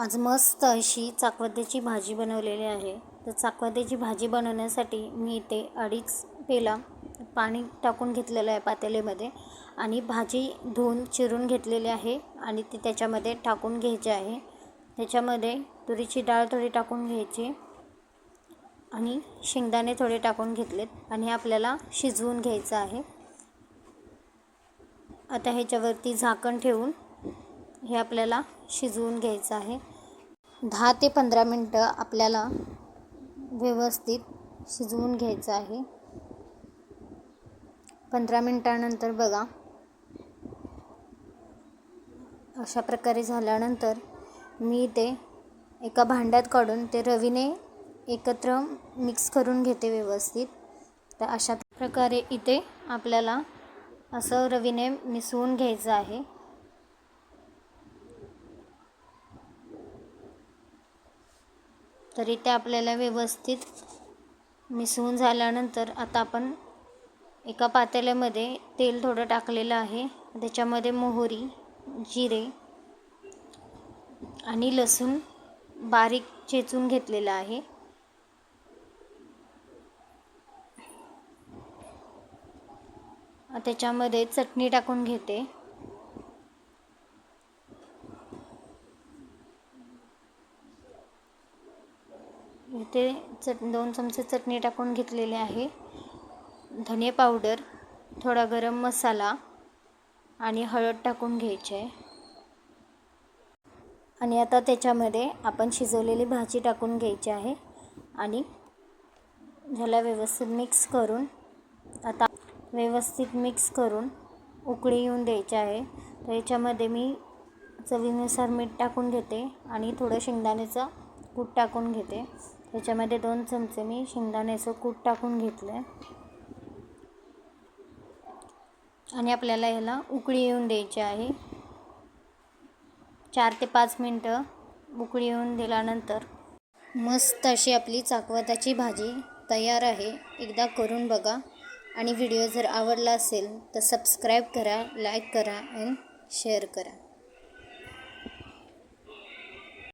आज मस्त अशी चाकवत्याची भाजी बनवलेली आहे. तर चाकवत्याची भाजी बनवण्यासाठी मी इथे अडीच पेला पाणी टाकून घेतलेलं आहे पातेल्यामध्ये आणि भाजी धुवून चिरून घेतलेली आहे आणि ती त्याच्यामध्ये टाकून घ्यायची आहे. त्याच्यामध्ये तुरीची डाळ थोडी टाकून घ्यायची आणि शेंगदाणे थोडे टाकून घेतलेत आणि आपल्याला शिजवून घ्यायचं आहे. आता ह्याच्यावरती झाकण ठेवून हे आपल्याला शिजवून घ्यायचं आहे. दहा ते पंधरा मिनटं आपल्याला व्यवस्थित शिजवून घ्यायचं आहे. पंधरा मिनटानंतर बघा. अशा प्रकारे झाल्यानंतर मी ते एका भांड्यात काढून ते रवीने एकत्र मिक्स करून घेते व्यवस्थित. तर अशा प्रकारे इथे आपल्याला असं रवीने मिसळून घ्यायचं आहे. तरी ते आपल्याला व्यवस्थित मिसळून झाल्यानंतर आता आपण एका पातेल्यामध्ये तेल थोडं टाकलेलं आहे. त्याच्यामध्ये मोहरी जिरे आणि लसूण बारीक चेचून घेतलेलं आहे. त्याच्यामध्ये चटणी टाकून घेते. इथे चट दोन चमचे चटणी टाकून घेतलेले आहे. धने पावडर थोडा गरम मसाला आणि हळद टाकून घ्यायचे आहे. आणि आता त्याच्यामध्ये आपण शिजवलेली भाजी टाकून घ्यायची आहे आणि ह्याला व्यवस्थित मिक्स करून आता व्यवस्थित मिक्स करून उकळी येऊन द्यायची आहे. तर याच्यामध्ये मी चवीनुसार मीठ टाकून घेते आणि थोडं शेंगदाण्याचं कूट टाकून घेते. त्याच्यामध्ये दोन चमचे मी शेंगदाण्याचं कूट टाकून घेतलं. आहे आणि आपल्याला ह्याला उकळी येऊन द्यायची आहे. चार ते पाच मिनटं उकळी येऊन दिल्यानंतर मस्त अशी आपली चाकवताची भाजी तयार आहे. एकदा करून बघा. आणि व्हिडिओ जर आवडला असेल तर सबस्क्राईब करा लाईक करा अँड शेअर करा.